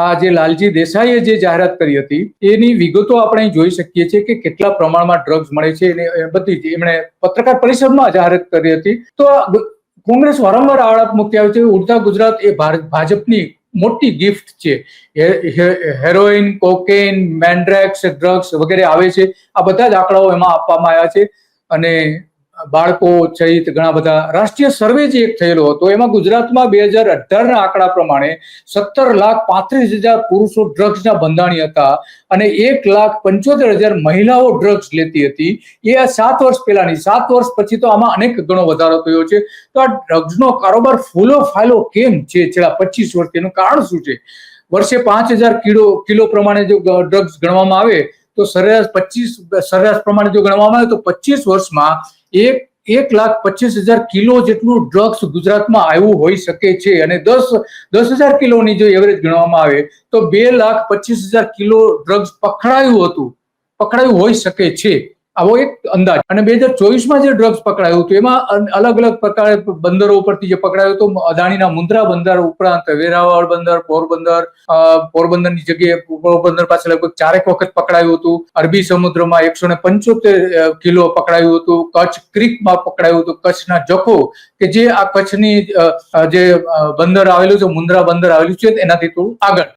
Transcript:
આ જે લાલજી દેસાઈએ જે જાહેરાત કરી હતી, એની વિગતો આપણે જોઈ શકીએ છીએ કે કેટલા પ્રમાણમાં ડ્રગ્સ મળે છે અને બધી જ એમણે પત્રકાર પરિષદમાં જાહેરાત કરી હતી. તો કોંગ્રેસ વારંવાર આળપ મૂકી આવ્યું છે, ઉડતા ગુજરાત એ ભાજપની મોટી ગિફ્ટ છે. હેરોઇન કોકેન મેન્ડ્રેક્સ ડ્રગ્સ વગેરે આવે છે. આ બધા જ આંકડાઓ એમાં આપવામાં આવ્યા છે. અને બાળકો સહિત ઘણા બધા રાષ્ટ્રીય સર્વે જે એક થયેલો હતો, એમાં ગુજરાતમાં બે હજાર અઢારના આંકડા પ્રમાણે સત્તર લાખ પાંત્રીસ હજાર પુરુષો ડ્રગ્સના બંધાણી હતા અને એક લાખ પંચોતેર હજાર મહિલાઓ ડ્રગ્સ લેતી હતી. એ આ સાત વર્ષ પહેલાની, સાત વર્ષ પછી તો આમાં અનેક ગણો વધારો થયો છે. તો આ ડ્રગ્સનો કારોબાર ફૂલો ફાયલો કેમ છે? છેલ્લા પચીસ વર્ષથી એનું કારણ શું છે? વર્ષે પાંચ હજાર કિલો કિલો પ્રમાણે જો ડ્રગ્સ ગણવામાં આવે તો સરેરાશ પચીસ, સરેરાશ પ્રમાણે જો ગણવામાં આવે તો પચીસ વર્ષમાં એક એક લાખ પચીસ હજાર કિલો જેટલું ડ્રગ્સ ગુજરાતમાં આવ્યું હોઈ શકે છે. અને દસ દસ હજાર કિલોની જો એવરેજ ગણવામાં આવે તો બે લાખ પચીસ હજાર કિલો ડ્રગ્સ પકડાયું હતું, પકડાયું હોઈ શકે છે. આવો એક અંદાજ. અને બે હજાર ચોવીસમાં જે ડ્રગ્સ પકડાયું હતું, એમાં અલગ અલગ પ્રકારે બંદરો ઉપરથી જે પકડાયું હતું અદાણીના મુન્દ્રા બંદર ઉપરાંત વેરાવળ બંદર, પોરબંદર પોરબંદરની જગ્યાએ પોરબંદર પાસે લગભગ ચારેક વખત પકડાયું હતું. અરબી સમુદ્રમાં એકસો ને પંચોતેર કિલો પકડાયું હતું. કચ્છ ક્રીકમાં પકડાયું હતું. કચ્છના જખો, કે જે આ કચ્છની જે બંદર આવેલું છે, મુન્દ્રા બંદર આવેલું છે, એનાથી થોડું આગળ.